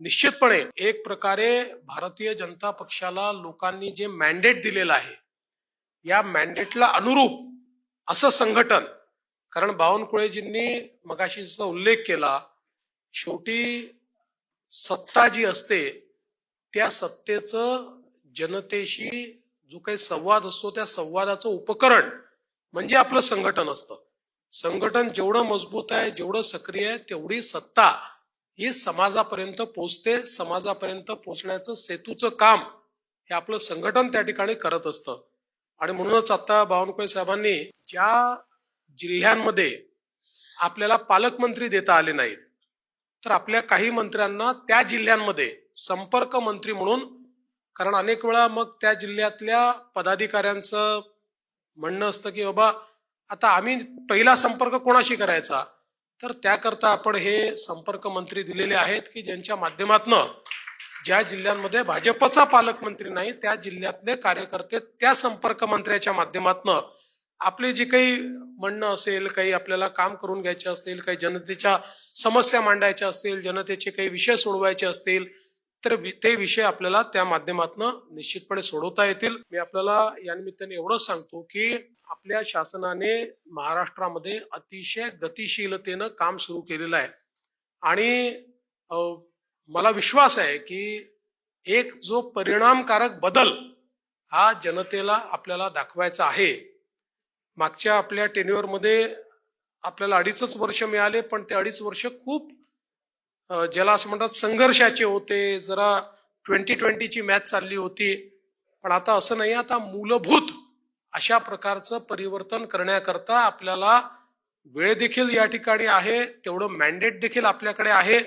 निश्चितपणे एक प्रकारे भारतीय जनता पक्षाला लोकांनी जे मॅन्डेट दिलेलं आहे या मॅन्डेटला अनुरूप असं संघटन कारण बावनकुळेजींनी मगाशीचा उल्लेख केला शेवटी सत्ता जी असते त्या सत्तेचं जनतेशी जो काही संवाद असतो त्या संवादाचं उपकरण म्हणजे आपलं संघटन असतं. संघटन जेवढं मजबूत आहे जेवढं सक्रिय आहे तेवढी सत्ता ही समाजापर्यंत पोचते समाजापर्यंत पोचण्याचं सेतूचं काम हे आपलं संघटन त्या ठिकाणी करत असतं. आणि म्हणूनच आता बावनकुळे साहेबांनी ज्या जिल्ह्यांमध्ये आपल्याला पालकमंत्री देता आले नाहीत तर आपल्या काही मंत्र्यांना त्या जिल्ह्यांमध्ये संपर्क मंत्री म्हणून कारण अनेक वेळा मग त्या जिल्ह्यातल्या पदाधिकाऱ्यांचं म्हणणं असतं की बाबा आता आम्ही पहिला संपर्क कोणाशी करायचा? तर त्याकरता आपण हे संपर्क मंत्री दिलेले आहेत की ज्यांच्या माध्यमातनं ज्या जिल्ह्यांमध्ये भाजपचा पालकमंत्री नाही त्या जिल्ह्यातले कार्यकर्ते त्या संपर्क मंत्र्याच्या माध्यमातनं आपले जे काही म्हणणं असेल काही आपल्याला काम करून घ्यायचे असतील काही जनतेच्या समस्या मांडायच्या असतील जनतेचे काही विषय सोडवायचे असतील तर ते विषय आपल्याला त्या माध्यमातून निश्चितपणे सोडवता येतील. मी आपल्याला या निमित्ताने एवढंच सांगतो की आपल्या शासनाने महाराष्ट्रामध्ये अतिशय गतिशीलतेनं काम सुरू केलेलं आहे. आणि मला विश्वास आहे की एक जो परिणामकारक बदल हा जनतेला आपल्याला दाखवायचा आहे मागच्या आपल्या टेन्युअरमध्ये आपल्याला अडीचच वर्ष मिळाले पण ते अडीच वर्ष खूप ज्याला असं म्हणतात संघर्षाचे होते जरा ट्वेंटी ट्वेंटीची मॅच चालली होती. पण आता असं नाही आता मूलभूत अशा प्रकारचं परिवर्तन करण्याकरता आपल्याला वेळ देखील या ठिकाणी आहे तेवढं मॅन्डेट देखील आपल्याकडे आहे.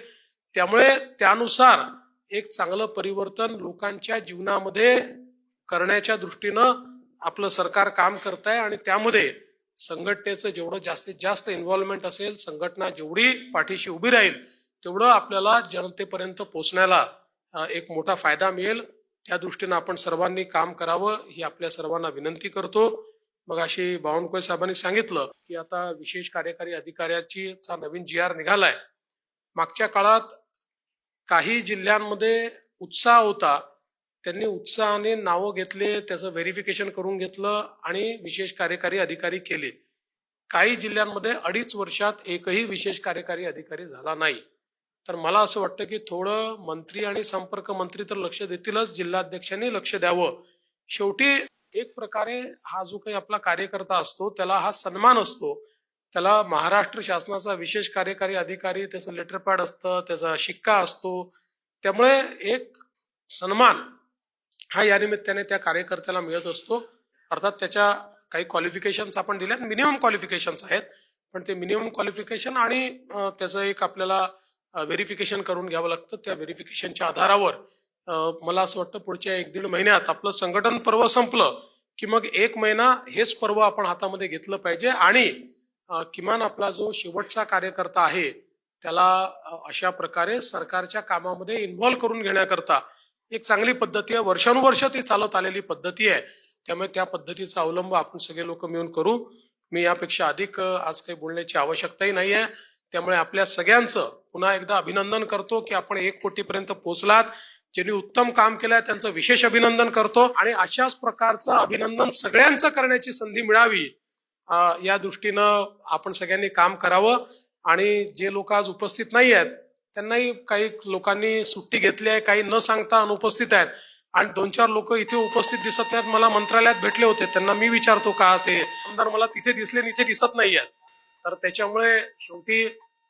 त्यामुळे त्यानुसार एक चांगलं परिवर्तन लोकांच्या जीवनामध्ये करण्याच्या दृष्टीनं आपलं सरकार काम करत आहे आणि त्यामध्ये संघटनेचं जेवढं जास्तीत जास्त इन्व्हॉल्वमेंट असेल संघटना जेवढी पाठीशी उभी राहील तेवढं आपल्याला जनतेपर्यंत पोहोचण्याला एक मोठा फायदा मिळेल. त्या दृष्टीनं आपण सर्वांनी काम करावं ही आपल्या सर्वांना विनंती करतो. मग अशी बावनकुळे साहेबांनी सांगितलं की आता विशेष कार्यकारी अधिकाऱ्याची चा नवीन जी आर निघालाय. मागच्या काळात काही जिल्ह्यांमध्ये उत्साह होता. त्यांनी उत्साहाने नावं घेतले त्याचं व्हेरिफिकेशन करून घेतलं आणि विशेष कार्यकारी अधिकारी केले. काही जिल्ह्यांमध्ये अडीच वर्षात एकही विशेष कार्यकारी अधिकारी झाला नाही. तर मला असं वाटतं की थोडं मंत्री आणि संपर्क मंत्री तर लक्ष देतीलच जिल्हाध्यक्षांनी लक्ष द्यावं. शेवटी एक प्रकारे हा जो काही आपला कार्यकर्ता असतो त्याला हा सन्मान असतो. त्याला महाराष्ट्र शासनाचा विशेष कार्यकारी अधिकारी त्याचं लेटर पॅड असतं त्याचा शिक्का असतो. त्यामुळे एक सन्मान हा या निमित्ताने त्या कार्यकर्त्याला मिळत असतो. अर्थात त्याच्या काही क्वालिफिकेशन्स आपण दिल्यात मिनिमम क्वालिफिकेशन्स आहेत. पण ते मिनिमम क्वालिफिकेशन आणि त्याचं एक आपल्याला व्हेरिफिकेशन करून घ्यावं लागतं. त्या व्हेरिफिकेशनच्या आधारावर मला असं वाटतं पुढच्या एक दीड महिन्यात आपलं संघटन पर्व संपलं की मग एक महिना हेच पर्व आपण हातामध्ये घेतलं पाहिजे आणि किमान आपला जो शेवटचा कार्यकर्ता आहे त्याला अशा प्रकारे सरकारच्या कामामध्ये इन्व्हॉल्व्ह करून घेण्याकरता एक चांगली पद्धती आहे. वर्षानुवर्ष ती चालत आलेली पद्धती आहे. त्यामुळे त्या पद्धतीचा अवलंब आपण सगळे लोक मिळून करू. मी यापेक्षा अधिक आज काही बोलण्याची आवश्यकताही नाही आहे त्यामुळे आपल्या सगळ्यांचं पुन्हा एकदा अभिनंदन करतो की आपण एक कोटीपर्यंत पोहोचलात. ज्यांनी उत्तम काम केलंय त्यांचं विशेष अभिनंदन करतो. आणि अशाच प्रकारचं अभिनंदन सगळ्यांचं करण्याची संधी मिळावी या दृष्टीनं आपण सगळ्यांनी काम करावं. आणि जे लोक आज उपस्थित नाही आहेत त्यांनाही काही लोकांनी सुट्टी घेतली आहे काही न सांगता अनुपस्थित आहेत. आणि दोन चार लोक इथे उपस्थित दिसत नाहीत मला मंत्रालयात भेटले होते. त्यांना मी विचारतो का ते? आमदार मला तिथे दिसले आणि इथे दिसत नाही आहेत तर त्याच्यामुळे शेवटी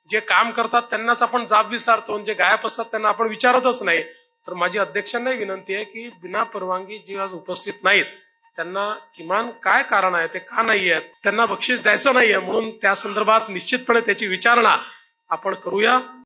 जे काम करतात त्यांनाच आपण जाब विचारतो जे गायब असतात त्यांना आपण विचारतच नाही. तर माझी अध्यक्षांनाही विनंती आहे की बिना परवानगी जे आज उपस्थित नाहीत त्यांना किमान काय कारण आहे ते का नाही आहेत त्यांना बक्षीस द्यायचं नाहीये म्हणून त्या संदर्भात निश्चितपणे त्याची विचारणा आपण करूया.